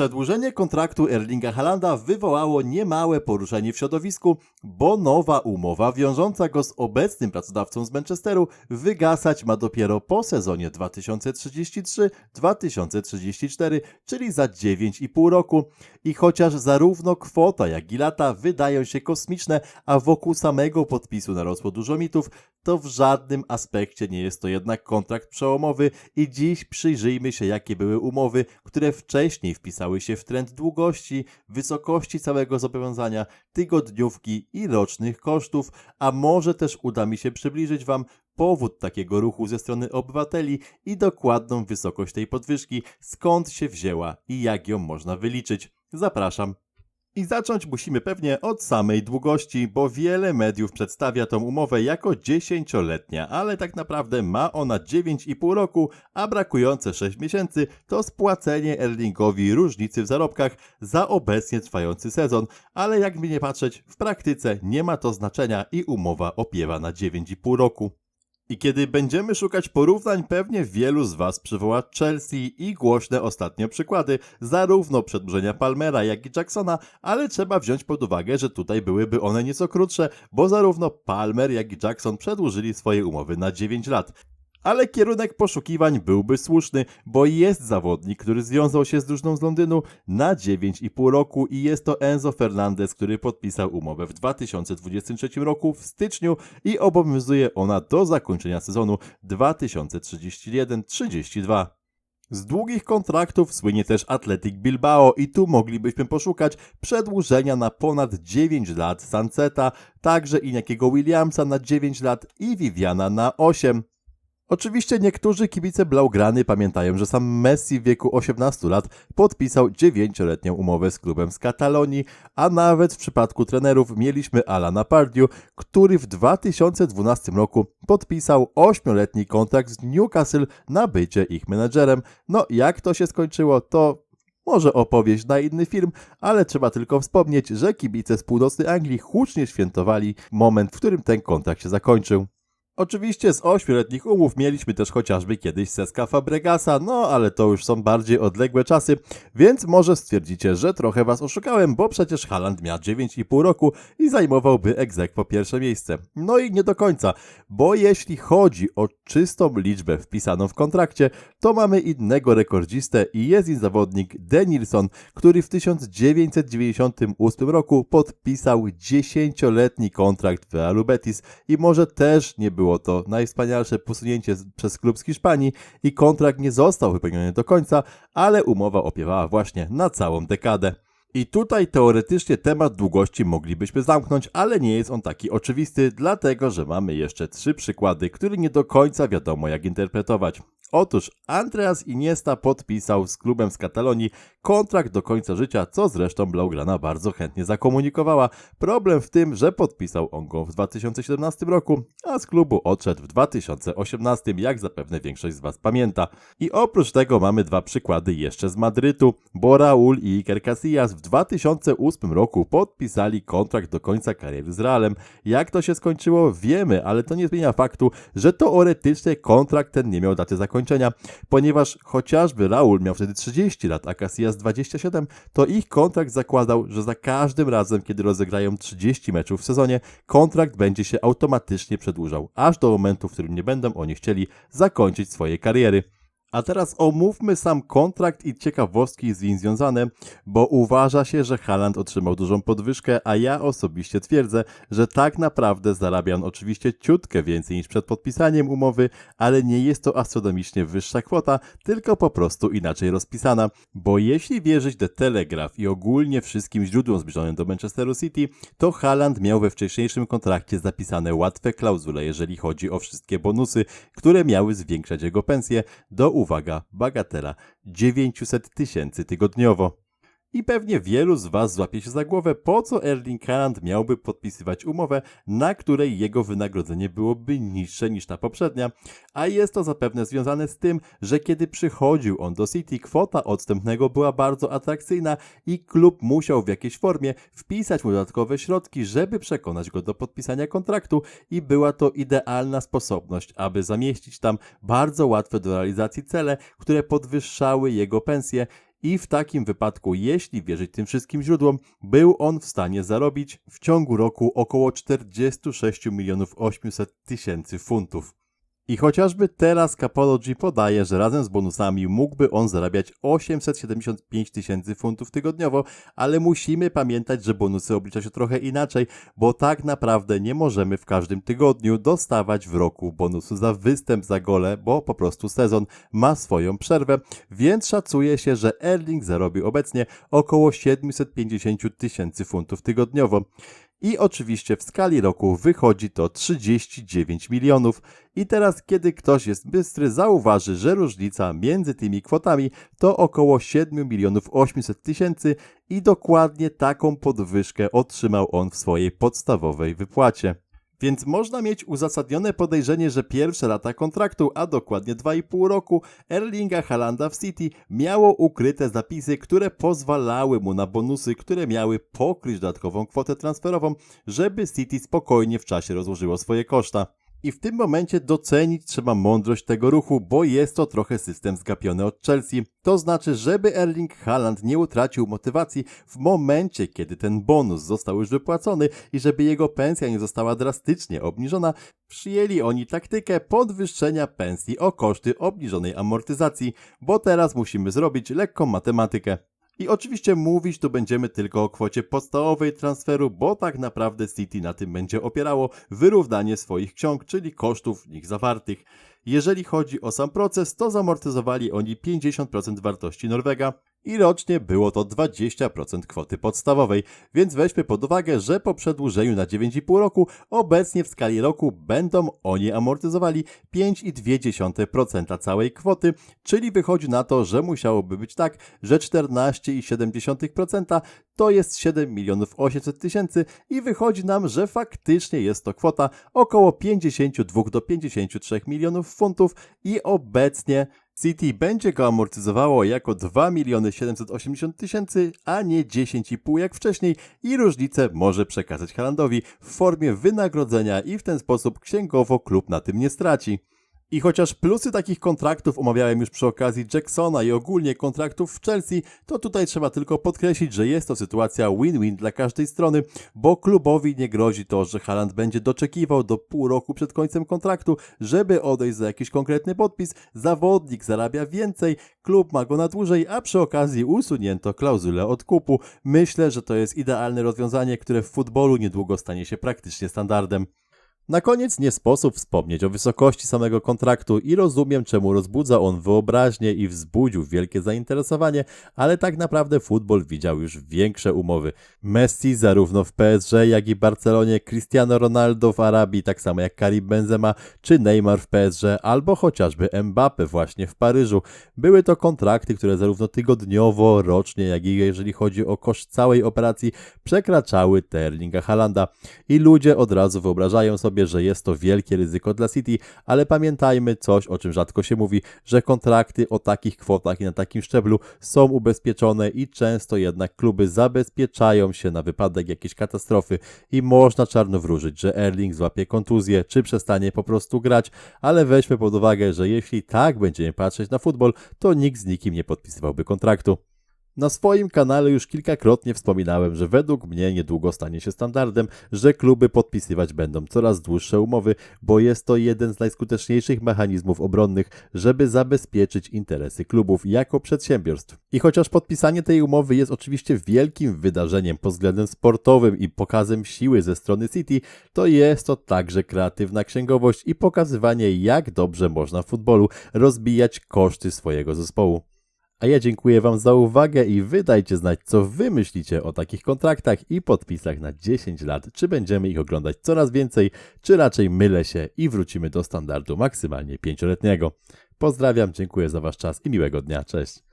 Przedłużenie kontraktu Erlinga Halanda wywołało niemałe poruszenie w środowisku, bo nowa umowa wiążąca go z obecnym pracodawcą z Manchesteru wygasać ma dopiero po sezonie 2033-2034, czyli za 9,5 roku. I chociaż zarówno kwota, jak i lata wydają się kosmiczne, a wokół samego podpisu narosło dużo mitów, to w żadnym aspekcie nie jest to jednak kontrakt przełomowy i dziś przyjrzyjmy się jakie były umowy, które wcześniej wpisały się w trend długości, wysokości całego zobowiązania, tygodniówki i rocznych kosztów, a może też uda mi się przybliżyć Wam powód takiego ruchu ze strony obywateli i dokładną wysokość tej podwyżki, skąd się wzięła i jak ją można wyliczyć. Zapraszam. I zacząć musimy pewnie od samej długości, bo wiele mediów przedstawia tą umowę jako 10-letnia, ale tak naprawdę ma ona 9,5 roku, a brakujące 6 miesięcy to spłacenie Erlingowi różnicy w zarobkach za obecnie trwający sezon, ale jakby nie patrzeć, w praktyce nie ma to znaczenia i umowa opiewa na 9,5 roku. I kiedy będziemy szukać porównań, pewnie wielu z Was przywoła Chelsea i głośne ostatnio przykłady zarówno przedłużenia Palmera, jak i Jacksona, ale trzeba wziąć pod uwagę, że tutaj byłyby one nieco krótsze, bo zarówno Palmer, jak i Jackson przedłużyli swoje umowy na 9 lat. Ale kierunek poszukiwań byłby słuszny, bo jest zawodnik, który związał się z drużyną z Londynu na 9,5 roku i jest to Enzo Fernandez, który podpisał umowę w 2023 roku w styczniu i obowiązuje ona do zakończenia sezonu 2031-32. Z długich kontraktów słynie też Athletic Bilbao i tu moglibyśmy poszukać przedłużenia na ponad 9 lat Sanceta, także Inakiego Williamsa na 9 lat i Viviana na 8. Oczywiście niektórzy kibice Blaugrany pamiętają, że sam Messi w wieku 18 lat podpisał 9-letnią umowę z klubem z Katalonii, a nawet w przypadku trenerów mieliśmy Alana Pardiu, który w 2012 roku podpisał 8-letni kontrakt z Newcastle na bycie ich menedżerem. No jak to się skończyło, to może opowieść na inny film, ale trzeba tylko wspomnieć, że kibice z północnej Anglii hucznie świętowali moment, w którym ten kontrakt się zakończył. Oczywiście z ośmioletnich umów mieliśmy też chociażby kiedyś Seska Fabregasa, no ale to już są bardziej odległe czasy, więc może stwierdzicie, że trochę was oszukałem, bo przecież Haaland miał 9,5 roku i zajmowałby egzekwo pierwsze miejsce. No i nie do końca, bo jeśli chodzi o czystą liczbę wpisaną w kontrakcie, to mamy innego rekordzistę i jest nim zawodnik Denilson, który w 1998 roku podpisał 10-letni kontrakt w Realu Betis i może też nie było było to najwspanialsze posunięcie przez klub z Hiszpanii i kontrakt nie został wypełniony do końca, ale umowa opiewała właśnie na całą dekadę. I tutaj teoretycznie temat długości moglibyśmy zamknąć, ale nie jest on taki oczywisty, dlatego że mamy jeszcze trzy przykłady, które nie do końca wiadomo jak interpretować. Otóż Andreas Iniesta podpisał z klubem z Katalonii kontrakt do końca życia, co zresztą Blaugrana bardzo chętnie zakomunikowała. Problem w tym, że podpisał on go w 2017 roku, a z klubu odszedł w 2018, jak zapewne większość z Was pamięta. I oprócz tego mamy dwa przykłady jeszcze z Madrytu, bo Raul i Iker Casillas w 2008 roku podpisali kontrakt do końca kariery z Realem. Jak to się skończyło wiemy, ale to nie zmienia faktu, że teoretycznie kontrakt ten nie miał daty zakończenia, ponieważ chociażby Raul miał wtedy 30 lat, a Casillas 27, to ich kontrakt zakładał, że za każdym razem, kiedy rozegrają 30 meczów w sezonie, kontrakt będzie się automatycznie przedłużał, aż do momentu, w którym nie będą oni chcieli zakończyć swojej kariery. A teraz omówmy sam kontrakt i ciekawostki z nim związane, bo uważa się, że Haaland otrzymał dużą podwyżkę, a ja osobiście twierdzę, że tak naprawdę zarabia on oczywiście ciutkę więcej niż przed podpisaniem umowy, ale nie jest to astronomicznie wyższa kwota, tylko po prostu inaczej rozpisana. Bo jeśli wierzyć The Telegraph i ogólnie wszystkim źródłom zbliżonym do Manchesteru City, to Haaland miał we wcześniejszym kontrakcie zapisane łatwe klauzule, jeżeli chodzi o wszystkie bonusy, które miały zwiększać jego pensję do uwaga, bagatela 900 tysięcy tygodniowo. I pewnie wielu z Was złapie się za głowę, po co Erling Haaland miałby podpisywać umowę, na której jego wynagrodzenie byłoby niższe niż ta poprzednia, a jest to zapewne związane z tym, że kiedy przychodził on do City, kwota odstępnego była bardzo atrakcyjna i klub musiał w jakiejś formie wpisać mu dodatkowe środki, żeby przekonać go do podpisania kontraktu i była to idealna sposobność, aby zamieścić tam bardzo łatwe do realizacji cele, które podwyższały jego pensję i w takim wypadku, jeśli wierzyć tym wszystkim źródłom, był on w stanie zarobić w ciągu roku około 46 milionów 800 tysięcy funtów. I chociażby teraz Capology podaje, że razem z bonusami mógłby on zarabiać 875 tysięcy funtów tygodniowo, ale musimy pamiętać, że bonusy oblicza się trochę inaczej, bo tak naprawdę nie możemy w każdym tygodniu dostawać w roku bonusu za występ za gole, bo po prostu sezon ma swoją przerwę, więc szacuje się, że Erling zarobi obecnie około 750 tysięcy funtów tygodniowo. I oczywiście w skali roku wychodzi to 39 milionów. I teraz, kiedy ktoś jest bystry, zauważy, że różnica między tymi kwotami to około 7 milionów 800 tysięcy i dokładnie taką podwyżkę otrzymał on w swojej podstawowej wypłacie. Więc można mieć uzasadnione podejrzenie, że pierwsze lata kontraktu, a dokładnie 2,5 roku Erlinga Halanda w City miało ukryte zapisy, które pozwalały mu na bonusy, które miały pokryć dodatkową kwotę transferową, żeby City spokojnie w czasie rozłożyło swoje koszta. I w tym momencie docenić trzeba mądrość tego ruchu, bo jest to trochę system zgapiony od Chelsea. To znaczy, żeby Erling Haaland nie utracił motywacji w momencie, kiedy ten bonus został już wypłacony i żeby jego pensja nie została drastycznie obniżona, przyjęli oni taktykę podwyższenia pensji o koszty obniżonej amortyzacji, bo teraz musimy zrobić lekką matematykę. I oczywiście mówić tu będziemy tylko o kwocie podstawowej transferu, bo tak naprawdę City na tym będzie opierało wyrównanie swoich ksiąg, czyli kosztów w nich zawartych. Jeżeli chodzi o sam proces, to zamortyzowali oni 50% wartości Norwega i rocznie było to 20% kwoty podstawowej, więc weźmy pod uwagę, że po przedłużeniu na 9,5 roku obecnie w skali roku będą oni amortyzowali 5,2% całej kwoty, czyli wychodzi na to, że musiałoby być tak, że 14,7% to jest 7 milionów 800 tysięcy i wychodzi nam, że faktycznie jest to kwota około 52 do 53 milionów funtów i obecnie City będzie go amortyzowało jako 2 miliony 780 tysięcy, a nie 10,5 jak wcześniej i różnicę może przekazać Halandowi w formie wynagrodzenia i w ten sposób księgowo klub na tym nie straci. I chociaż plusy takich kontraktów omawiałem już przy okazji Jacksona i ogólnie kontraktów w Chelsea, to tutaj trzeba tylko podkreślić, że jest to sytuacja win-win dla każdej strony, bo klubowi nie grozi to, że Haaland będzie doczekiwał do pół roku przed końcem kontraktu, żeby odejść za jakiś konkretny podpis. Zawodnik zarabia więcej, klub ma go na dłużej, a przy okazji usunięto klauzulę odkupu. Myślę, że to jest idealne rozwiązanie, które w futbolu niedługo stanie się praktycznie standardem. Na koniec nie sposób wspomnieć o wysokości samego kontraktu i rozumiem, czemu rozbudza on wyobraźnię i wzbudził wielkie zainteresowanie, ale tak naprawdę futbol widział już większe umowy. Messi zarówno w PSG, jak i Barcelonie, Cristiano Ronaldo w Arabii, tak samo jak Karim Benzema czy Neymar w PSG, albo chociażby Mbappe właśnie w Paryżu. Były to kontrakty, które zarówno tygodniowo, rocznie, jak i jeżeli chodzi o koszt całej operacji, przekraczały Terlinga Halanda. I ludzie od razu wyobrażają sobie, sobie, że jest to wielkie ryzyko dla City, ale pamiętajmy coś, o czym rzadko się mówi, że kontrakty o takich kwotach i na takim szczeblu są ubezpieczone i często jednak kluby zabezpieczają się na wypadek jakiejś katastrofy i można czarno wróżyć, że Erling złapie kontuzję, czy przestanie po prostu grać, ale weźmy pod uwagę, że jeśli tak będziemy patrzeć na futbol, to nikt z nikim nie podpisywałby kontraktu. Na swoim kanale już kilkakrotnie wspominałem, że według mnie niedługo stanie się standardem, że kluby podpisywać będą coraz dłuższe umowy, bo jest to jeden z najskuteczniejszych mechanizmów obronnych, żeby zabezpieczyć interesy klubów jako przedsiębiorstw. I chociaż podpisanie tej umowy jest oczywiście wielkim wydarzeniem pod względem sportowym i pokazem siły ze strony City, to jest to także kreatywna księgowość i pokazywanie, jak dobrze można w futbolu rozbijać koszty swojego zespołu. A ja dziękuję Wam za uwagę i wy dajcie znać, co Wy myślicie o takich kontraktach i podpisach na 10 lat. Czy będziemy ich oglądać coraz więcej, czy raczej mylę się i wrócimy do standardu maksymalnie 5-letniego. Pozdrawiam, dziękuję za Wasz czas i miłego dnia. Cześć.